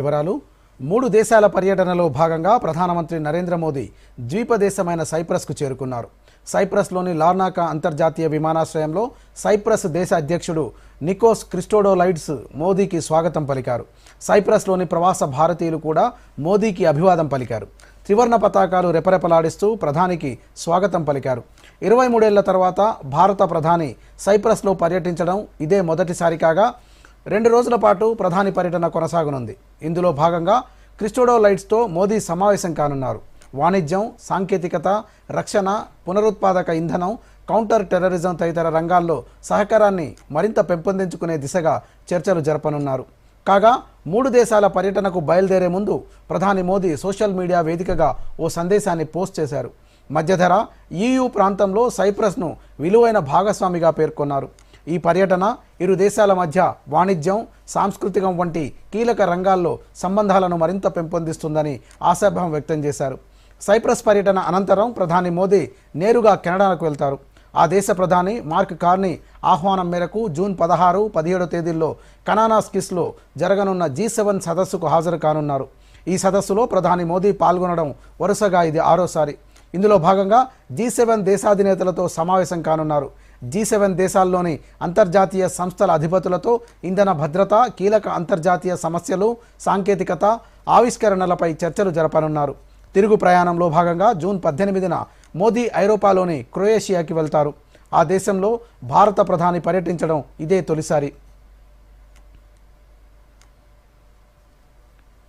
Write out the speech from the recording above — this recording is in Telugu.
వివరాలు. మూడు దేశాల పర్యటనలో భాగంగా ప్రధానమంత్రి నరేంద్ర మోదీ ద్వీపదేశమైన సైప్రస్కు చేరుకున్నారు. సైప్రస్లోని లార్నాకా అంతర్జాతీయ విమానాశ్రయంలో సైప్రస్ దేశ అధ్యక్షుడు నికోస్ క్రిస్టోడోలైడ్స్ మోదీకి స్వాగతం పలికారు. సైప్రస్లోని ప్రవాస భారతీయులు కూడా మోదీకి అభివాదం పలికారు. త్రివర్ణ పతాకాలు రెపరెపలాడిస్తూ ప్రధానికి స్వాగతం పలికారు. ఇరవై మూడేళ్ళ తర్వాత భారత ప్రధాని సైప్రస్లో పర్యటించడం ఇదే మొదటిసారి కాగా రెండు రోజుల పాటు ప్రధాని పర్యటన కొనసాగనుంది. ఇందులో భాగంగా క్రిస్టోడో లైట్స్తో మోదీ సమావేశం కానున్నారు. వాణిజ్యం సాంకేతికత రక్షణ పునరుత్పాదక ఇంధనం కౌంటర్ టెర్రరిజం తదితర రంగాల్లో సహకారాన్ని మరింత పెంపొందించుకునే దిశగా చర్చలు జరపనున్నారు. కాగా మూడు దేశాల పర్యటనకు బయలుదేరే ముందు ప్రధాని మోదీ సోషల్ మీడియా వేదికగా ఓ సందేశాన్ని పోస్ట్ చేశారు. మధ్యధర ఈయూ ప్రాంతంలో సైప్రస్ను విలువైన భాగస్వామిగా పేర్కొన్నారు. ఈ పర్యటన ఇరు దేశాల మధ్య వాణిజ్యం సాంస్కృతికం వంటి కీలక రంగాల్లో సంబంధాలను మరింత పెంపొందిస్తుందని ఆశాభావం వ్యక్తం చేశారు. సైప్రస్ పర్యటన అనంతరం ప్రధాని మోదీ నేరుగా కెనడాకు వెళ్తారు. ఆ దేశ ప్రధాని మార్క్ కార్నీ ఆహ్వానం మేరకు జూన్ పదహారు పదిహేడు తేదీల్లో కనానాస్కిస్లో జరగనున్న జీ సెవెన్ సదస్సుకు హాజరు కానున్నారు. ఈ సదస్సులో ప్రధాని మోదీ పాల్గొనడం వరుసగా ఇది ఆరోసారి. ఇందులో భాగంగా జీ సెవెన్ దేశాధినేతలతో సమావేశం కానున్నారు. జీ సెవెన్ దేశాల్లోని అంతర్జాతీయ సంస్థల అధిపతులతో ఇంధన భద్రత కీలక అంతర్జాతీయ సమస్యలు సాంకేతికత ఆవిష్కరణలపై చర్చలు జరపనున్నారు. తిరుగు ప్రయాణంలో భాగంగా జూన్ పద్దెనిమిదిన మోదీ ఐరోపాలోని క్రొయేషియాకి వెళ్తారు. ఆ దేశంలో భారత ప్రధాని పర్యటించడం ఇదే తొలిసారి.